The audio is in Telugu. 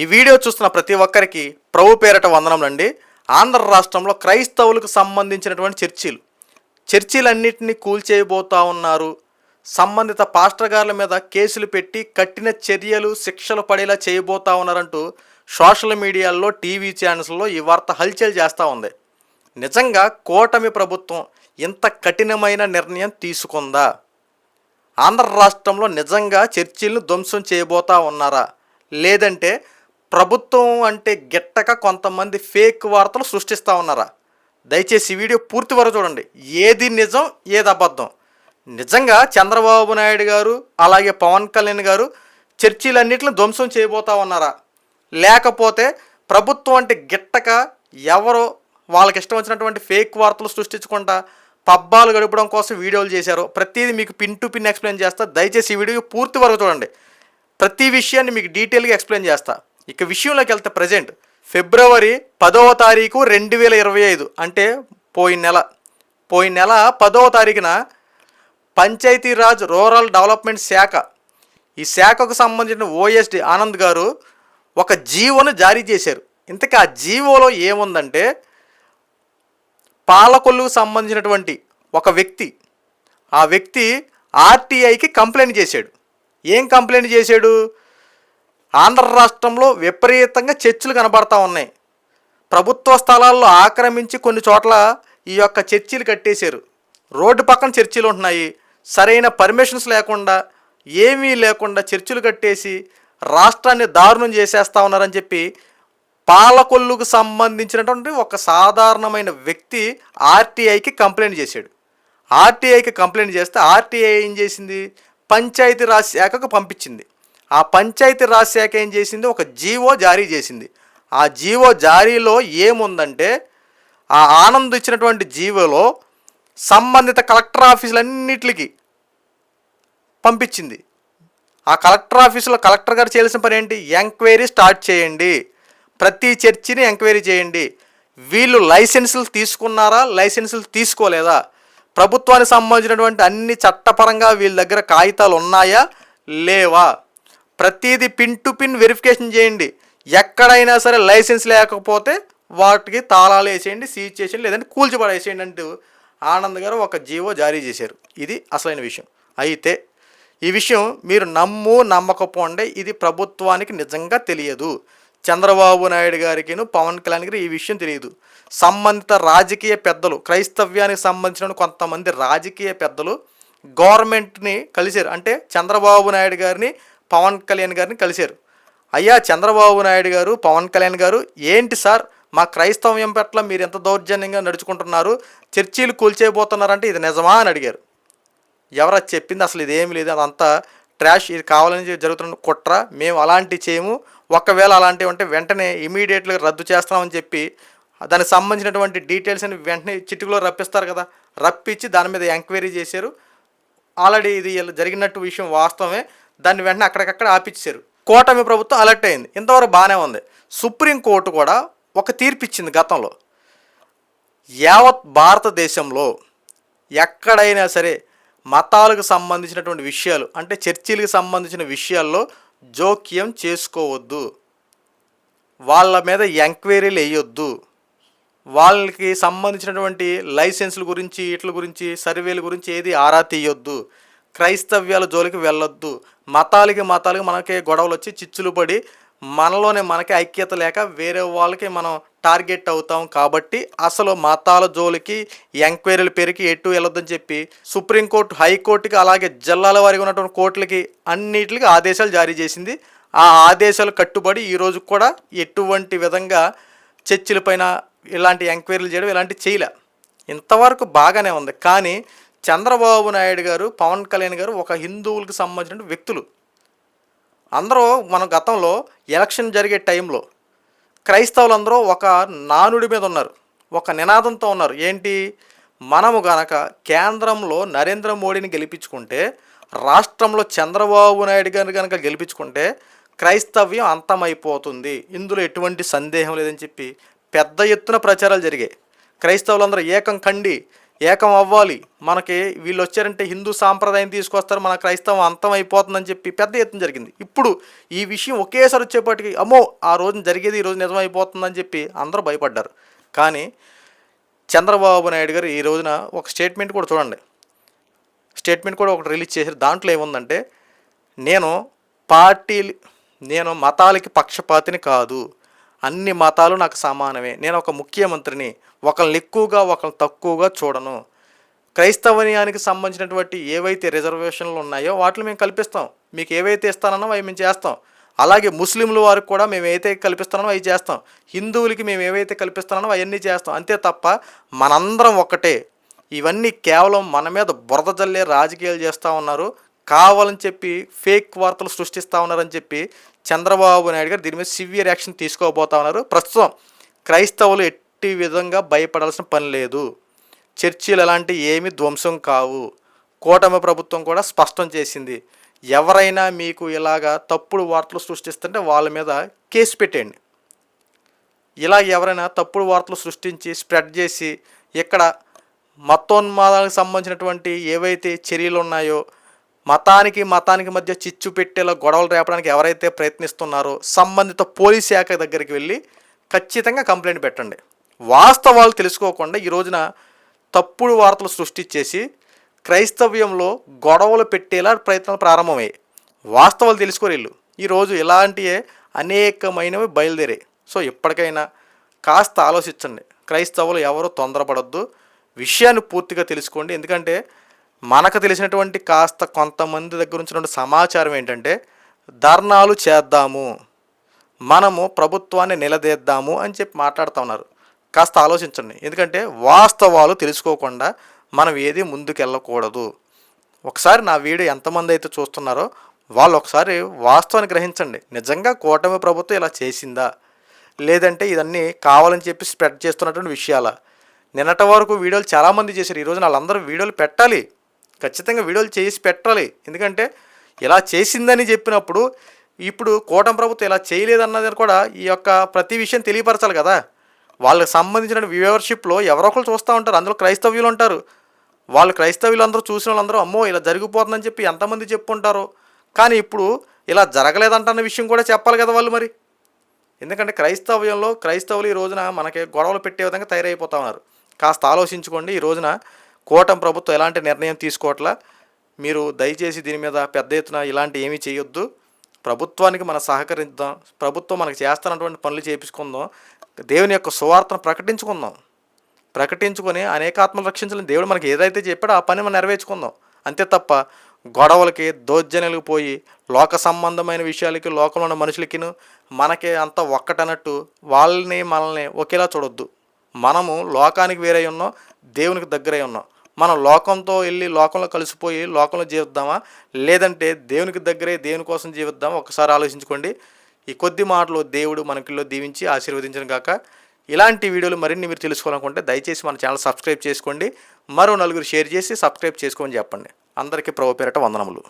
ఈ వీడియో చూస్తున్న ప్రతి ఒక్కరికి ప్రభు పేరట వందనములండి ఆంధ్ర రాష్ట్రంలో క్రైస్తవులకు సంబంధించినటువంటి చర్చిలు. చర్చిలన్నింటినీ కూల్చేయబోతా ఉన్నారు. సంబంధిత పాస్టర్ గార్ల మీద కేసులు పెట్టి కఠిన చర్యలు శిక్షలు పడేలా చేయబోతా ఉన్నారంటూ సోషల్ మీడియాల్లో టీవీ ఛానల్స్లో ఈ వార్త హల్చల్ చేస్తూ ఉంది. నిజంగా కూటమి ప్రభుత్వం ఇంత కఠినమైన నిర్ణయం తీసుకుందా? ఆంధ్ర రాష్ట్రంలో నిజంగా చర్చిలను ధ్వంసం చేయబోతా ఉన్నారా? లేదంటే ప్రభుత్వం అంటే గిట్టక కొంతమంది ఫేక్ వార్తలు సృష్టిస్తూ ఉన్నారా? దయచేసి ఈ వీడియో పూర్తి వరకు చూడండి. ఏది నిజం ఏది అబద్ధం? నిజంగా చంద్రబాబు నాయుడు గారు అలాగే పవన్ కళ్యాణ్ గారు చర్చిలన్నింటిని ధ్వంసం చేయబోతా ఉన్నారా? లేకపోతే ప్రభుత్వం అంటే గిట్టక ఎవరో వాళ్ళకి ఇష్టం వచ్చినటువంటి ఫేక్ వార్తలు సృష్టించకుండా పబ్బాలు గడపడం కోసం వీడియోలు చేశారు. ప్రతిదీ మీకు పిన్ టు పిన్ ఎక్స్ప్లెయిన్ చేస్తా. దయచేసి ఈ వీడియో పూర్తి వరకు చూడండి. ప్రతి విషయాన్ని మీకు డీటెయిల్గా ఎక్స్ప్లెయిన్ చేస్తా. ఇక విషయంలోకి వెళ్తే ప్రజెంట్ ఫిబ్రవరి పదవ తారీఖు రెండు వేల ఇరవై ఐదు అంటే పోయిన నెల. పోయిన నెల పదవ తారీఖున పంచాయతీరాజ్ రూరల్ డెవలప్మెంట్ శాఖ ఈ శాఖకు సంబంధించిన ఓఎస్డి ఆనంద్ గారు ఒక జీవోను జారీ చేశారు. ఇంతకీ ఆ జీవోలో ఏముందంటే పాలకొల్లుకు సంబంధించినటువంటి ఒక వ్యక్తి ఆ వ్యక్తి ఆర్టీఐకి కంప్లైంట్ చేశాడు. ఏం కంప్లైంట్ చేశాడు? ఆంధ్ర రాష్ట్రంలో విపరీతంగా చర్చిలు కనబడతా ఉన్నాయి. ప్రభుత్వ స్థలాల్లో ఆక్రమించి కొన్ని చోట్ల ఈ యొక్క చర్చిలు కట్టేశారు. రోడ్డు పక్కన చర్చిలు ఉంటున్నాయి. సరైన పర్మిషన్స్ లేకుండా ఏమీ లేకుండా చర్చిలు కట్టేసి రాష్ట్రాన్ని దారుణం చేసేస్తా ఉన్నారని చెప్పి పాలకొల్లుకు సంబంధించినటువంటి ఒక సాధారణమైన వ్యక్తి ఆర్టీఐకి కంప్లైంట్ చేశాడు. ఆర్టీఐకి కంప్లైంట్ చేస్తే ఆర్టీఐ ఏం చేసింది? పంచాయతీరాజ్ శాఖకు పంపించింది. ఆ పంచాయతీ రాజ్ శాఖ ఏం చేసింది? ఒక జీవో జారీ చేసింది. ఆ జీవో జారీలో ఏముందంటే ఆ ఆనంద్ ఇచ్చినటువంటి జీవోలో సంబంధిత కలెక్టర్ ఆఫీసులన్నిటికి పంపించింది. ఆ కలెక్టర్ ఆఫీసులో కలెక్టర్ గారు చేయాల్సిన పని ఏంటి? ఎంక్వైరీ స్టార్ట్ చేయండి. ప్రతి చర్చిని ఎంక్వైరీ చేయండి. వీళ్ళు లైసెన్సులు తీసుకున్నారా? లైసెన్సులు తీసుకోలేదా? ప్రభుత్వానికి సంబంధించినటువంటి అన్ని చట్టపరంగా వీళ్ళ దగ్గర కాగితాలు ఉన్నాయా? లేవా? ప్రతిదీ పిన్ టు పిన్ వెరిఫికేషన్ చేయండి. ఎక్కడైనా సరే లైసెన్స్ లేకపోతే వాటికి తాళాలు వేసేయండి సీజ్ చేసేయండి లేదంటే కూల్చిపడేసేయండి అంటూ ఆనంద్ గారు ఒక జీవో జారీ చేశారు. ఇది అసలైన విషయం. అయితే ఈ విషయం మీరు నమ్ము నమ్మకపోండే ఇది ప్రభుత్వానికి నిజంగా తెలియదు. చంద్రబాబు నాయుడు గారికిను పవన్ కళ్యాణ్ గారికి ఈ విషయం తెలియదు. సంబంధిత రాజకీయ పెద్దలు క్రైస్తవ్యానికి సంబంధించిన కొంతమంది రాజకీయ పెద్దలు గవర్నమెంట్ని కలిశారు. అంటే చంద్రబాబు నాయుడు గారిని పవన్ కళ్యాణ్ గారిని కలిశారు. అయ్యా చంద్రబాబు నాయుడు గారు పవన్ కళ్యాణ్ గారు ఏంటి సార్? మా క్రైస్తవ్యం పట్ల మీరు ఎంత దౌర్జన్యంగా నడుచుకుంటున్నారు? చర్చీలు కూల్చేయబోతున్నారంటే ఇది నిజమా అని అడిగారు. ఎవరో చెప్పింది? అసలు ఇదేమి లేదు. అదంతా ట్రాష్. ఇది కావాలని జరుగుతున్న కుట్ర. మేము అలాంటి చేయము. ఒకవేళ అలాంటివి ఉంటే వెంటనే ఇమీడియట్గా రద్దు చేస్తామని చెప్పి దానికి సంబంధించినటువంటి డీటెయిల్స్ అని వెంటనే చిట్టుకులో రప్పిస్తారు కదా. రప్పించి దాని మీద ఎంక్వైరీ చేశారు. ఆల్రెడీ ఇది జరిగినట్టు విషయం వాస్తవమే. దాన్ని వెంటనే అక్కడికక్కడ ఆపిచ్చారు. కూటమి ప్రభుత్వం అలర్ట్ అయింది. ఇంతవరకు బాగానే ఉంది. సుప్రీంకోర్టు కూడా ఒక తీర్పు ఇచ్చింది గతంలో. యావత్ భారతదేశంలో ఎక్కడైనా సరే మతాలకు సంబంధించినటువంటి విషయాలు అంటే చర్చిలకు సంబంధించిన విషయాల్లో జోక్యం చేసుకోవద్దు. వాళ్ళ మీద ఎంక్వైరీలు వేయొద్దు. వాళ్ళకి సంబంధించినటువంటి లైసెన్సుల గురించి వీటి గురించి సర్వేల గురించి ఏది ఆరా తీయొద్దు. క్రైస్తవ్యాల జోలికి వెళ్ళొద్దు. మతాలకి మతాలకి మనకి గొడవలు వచ్చి చిచ్చులు పడి మనలోనే మనకి ఐక్యత లేక వేరే వాళ్ళకి మనం టార్గెట్ అవుతాం కాబట్టి అసలు మతాల జోలికి ఎంక్వైరీలు పేరుకి ఎటు వెళ్ళొద్దని చెప్పి సుప్రీంకోర్టు హైకోర్టుకి అలాగే జిల్లాల వారికి ఉన్నటువంటి కోర్టులకి అన్నిటికి ఆదేశాలు జారీ చేసింది. ఆ ఆదేశాలు కట్టుబడి ఈరోజు కూడా ఎటువంటి విధంగా చర్చిల పైన ఇలాంటి ఎంక్వైరీలు చేయడం ఇలాంటి చేయలే. ఇంతవరకు బాగానే ఉంది. కానీ చంద్రబాబు నాయుడు గారు పవన్ కళ్యాణ్ గారు ఒక హిందువులకు సంబంధించిన వ్యక్తులు. అందరూ మన గతంలో ఎలక్షన్ జరిగే టైంలో క్రైస్తవులందరూ ఒక నానుడి మీద ఉన్నారు. ఒక నినాదంతో ఉన్నారు. ఏంటి? మనము గనక కేంద్రంలో నరేంద్ర మోడీని గెలిపించుకుంటే రాష్ట్రంలో చంద్రబాబు నాయుడు గారిని కనుక గెలిపించుకుంటే క్రైస్తవ్యం అంతమైపోతుంది. ఇందులో ఎటువంటి సందేహం లేదని చెప్పి పెద్ద ఎత్తున ప్రచారాలు జరిగాయి. క్రైస్తవులందరూ ఏకం కండి ఏకం అవ్వాలి. మనకి వీళ్ళు వచ్చారంటే హిందూ సాంప్రదాయం తీసుకొస్తారు మన క్రైస్తవం అంతం అయిపోతుందని చెప్పి పెద్ద ఎత్తున జరిగింది. ఇప్పుడు ఈ విషయం ఒకేసారి వచ్చేప్పటికి అమ్మో ఆ రోజు జరిగేది ఈ రోజు నిజమైపోతుందని చెప్పి అందరూ భయపడ్డారు. కానీ చంద్రబాబు నాయుడు గారు ఈ రోజున ఒక స్టేట్మెంట్ కూడా చూడండి. స్టేట్మెంట్ కూడా ఒకటి రిలీజ్ చేశారు. దాంట్లో ఏముందంటే నేను పార్టీ నేను మతాలకి పక్షపాతిని కాదు. అన్ని మతాలు నాకు సమానమే. నేను ఒక ముఖ్యమంత్రిని. ఒకళ్ళని ఎక్కువగా ఒకళ్ళని తక్కువగా చూడను. క్రైస్తవనీయానికి సంబంధించినటువంటి ఏవైతే రిజర్వేషన్లు ఉన్నాయో వాటిని మేము కల్పిస్తాం. మీకు ఏవైతే ఇస్తానో అవి మేము చేస్తాం. అలాగే ముస్లింల వారికి కూడా మేము ఏదైతే కల్పిస్తున్నామో అవి చేస్తాం. హిందువులకి మేము ఏవైతే కల్పిస్తున్నామో అవన్నీ చేస్తాం. అంతే తప్ప మనందరం ఒక్కటే ఇవన్నీ కేవలం మన మీద బురద జల్లే రాజకీయాలు చేస్తూ ఉన్నారు. కావాలని చెప్పి ఫేక్ వార్తలు సృష్టిస్తూ ఉన్నారని చెప్పి చంద్రబాబు నాయుడు గారు దీని మీద సివియర్ యాక్షన్ తీసుకోబోతా ఉన్నారు. ప్రస్తుతం క్రైస్తవులు ఎట్టి విధంగా భయపడాల్సిన పని లేదు. చర్చిలు అలాంటి ఏమి ధ్వంసం కావు. కూటమి ప్రభుత్వం కూడా స్పష్టం చేసింది. ఎవరైనా మీకు ఇలాగా తప్పుడు వార్తలు సృష్టిస్తుంటే వాళ్ళ మీద కేసు పెట్టేయండి. ఇలా ఎవరైనా తప్పుడు వార్తలు సృష్టించి స్ప్రెడ్ చేసి ఇక్కడ మతోన్మాదానికి సంబంధించినటువంటి ఏవైతే చర్యలు ఉన్నాయో మతానికి మతానికి మధ్య చిచ్చు పెట్టేలా గొడవలు రేపడానికి ఎవరైతే ప్రయత్నిస్తున్నారో సంబంధిత పోలీస్ శాఖ దగ్గరికి వెళ్ళి ఖచ్చితంగా కంప్లైంట్ పెట్టండి. వాస్తవాలు తెలుసుకోకుండా ఈ రోజున తప్పుడు వార్తలు సృష్టించేసి క్రైస్తవ్యంలో గొడవలు పెట్టేలా ప్రయత్నాలు ప్రారంభమయ్యాయి. వాస్తవాలు తెలుసుకోరేళ్ళు ఈరోజు ఇలాంటివే అనేకమైనవి బయలుదేరాయి. సో ఎప్పటికైనా కాస్త ఆలోచించండి. క్రైస్తవులు ఎవరు తొందరపడొద్దు. విషయాన్ని పూర్తిగా తెలుసుకోండి. ఎందుకంటే మనకు తెలిసినటువంటి కాస్త కొంతమంది దగ్గర నుంచి సమాచారం ఏంటంటే ధర్నాలు చేద్దాము మనము ప్రభుత్వాన్ని నిలదీద్దాము అని చెప్పి మాట్లాడుతూ ఉన్నారు. కాస్త ఆలోచించండి. ఎందుకంటే వాస్తవాలు తెలుసుకోకుండా మనం ఏది ముందుకెళ్ళకూడదు. ఒకసారి నా వీడియో ఎంతమంది అయితే చూస్తున్నారో వాళ్ళు ఒకసారి వాస్తవాన్ని గ్రహించండి. నిజంగా కూటమి ప్రభుత్వం ఇలా చేసిందా? లేదంటే ఇదన్నీ కావాలని చెప్పి స్ప్రెడ్ చేస్తున్నటువంటి విషయాల? నిన్నటి వరకు వీడియోలు చాలామంది చేశారు. ఈరోజు వాళ్ళందరూ వీడియోలు పెట్టాలి. ఖచ్చితంగా వీడియోలు చేసి పెట్టాలి. ఎందుకంటే ఇలా చేసిందని చెప్పినప్పుడు ఇప్పుడు కూటమి ప్రభుత్వం ఇలా చేయలేదన్నది కూడా ఈ యొక్క ప్రతి విషయం తెలియపరచాలి కదా. వాళ్ళకి సంబంధించిన వ్యూవర్షిప్లో ఎవరో ఒకరు చూస్తూ ఉంటారు. అందులో క్రైస్తవ్యులు ఉంటారు. వాళ్ళు క్రైస్తవులు అందరూ చూసిన వాళ్ళందరూ అమ్మో ఇలా జరిగిపోతుందని చెప్పి ఎంతమంది చెప్పుంటారు. కానీ ఇప్పుడు ఇలా జరగలేదంటన్న విషయం కూడా చెప్పాలి కదా వాళ్ళు మరి. ఎందుకంటే క్రైస్తవ్యంలో క్రైస్తవులు ఈ రోజున మనకి గొడవలు పెట్టే విధంగా తయారైపోతా ఉన్నారు. కాస్త ఆలోచించుకోండి. ఈ రోజున కూటమి ప్రభుత్వం ఎలాంటి నిర్ణయం తీసుకోవట్లా? మీరు దయచేసి దీని మీద పెద్ద ఎత్తున ఇలాంటి ఏమీ చేయొద్దు. ప్రభుత్వానికి మనం సహకరిద్దాం. ప్రభుత్వం మనకు చేస్తున్నటువంటి పనులు చేపించుకుందాం. దేవుని యొక్క సువార్తను ప్రకటించుకుందాం. ప్రకటించుకొని అనేకాత్మలు రక్షించలేని దేవుడు మనకి ఏదైతే చెప్పాడో ఆ పని మనం నెరవేర్చుకుందాం. అంతే తప్ప గొడవలకి దౌర్జన్యాలకు పోయి లోక సంబంధమైన విషయాలకి లోకంలో ఉన్న మనుషులకి మనకి అంత ఒక్కటన్నట్టు వాళ్ళని మనల్ని ఒకేలా చూడొద్దు. మనము లోకానికి వేరే ఉన్నాం దేవునికి దగ్గరై ఉన్నాం. మనం లోకంతో వెళ్ళి లోకంలో కలిసిపోయి లోకంలో జీవిద్దామా? లేదంటే దేవునికి దగ్గరే దేవుని కోసం జీవిద్దామా? ఒకసారి ఆలోచించుకోండి. ఈ కొద్ది మాటలు దేవుడు మనకిలో దీవించి ఆశీర్వదించను కాక ఇలాంటి వీడియోలు మరిన్ని మీరు తెలుసుకోవాలనుకుంటే దయచేసి మన ఛానల్ సబ్స్క్రైబ్ చేసుకోండి. మరో నలుగురు షేర్ చేసి సబ్స్క్రైబ్ చేసుకోమని చెప్పండి. అందరికీ ప్రభు పేరట వందనములు.